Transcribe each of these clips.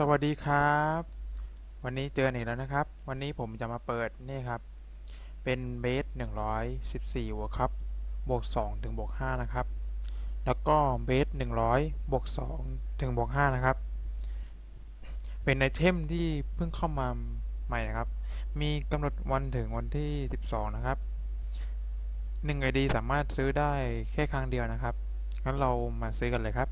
สวัสดีครับ วันนี้เจออีกแล้วนะครับ วันนี้ผมจะมาเปิดนี่ครับ เป็นเบส114บวครับบวก2ถึงบวก5นะครับ แล้วก็เบส100บวก2ถึงบวก5นะครับ เป็นไอเทมที่เพิ่งเข้ามาใหม่นะครับ มีกำหนดวันถึงวันที่ 12 นะครับ1 ID สามารถซื้อได้แค่ครั้งเดียวนะครับงั้นเรามาซื้อกันเลยครับ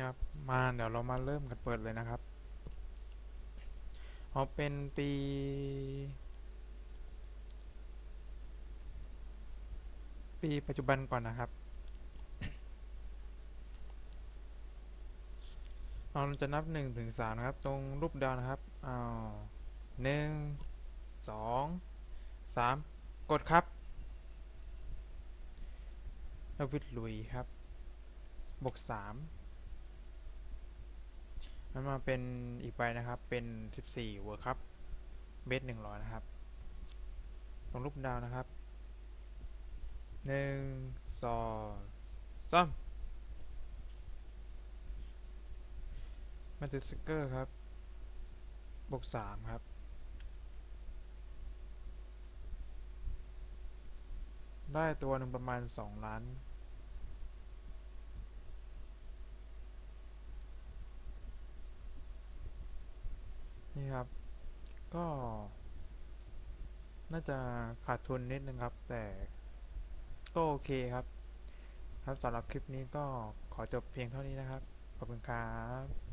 นี่ครับมาเดี๋ยวเรามาเริ่มกันเปิดเลยนะครับเอาเป็นปี ปีปัจจุบันก่อนนะครับเราจะนับหนึ่งถึงสามนะครับ ตรงรูปดาวนะครับอ้าวหนึ่งสองสามกดครับแล้ววิดลุยครับ บวกสาม มันมาเป็นอีกใบนะครับ เป็น14เวิร์ครับ เบส100นะครับตรงรูปดาวนะครับ1 2 3มันจะสเกอร์ครับ บวก3ครับได้ตัวหนึ่งประมาณ 2 ล้าน ครับ ก็ น่าจะขาดทุนนิดนึงครับ แต่ก็โอเคครับ ครับสำหรับคลิปนี้ก็ขอจบเพียงเท่านี้นะครับ ขอบคุณครับ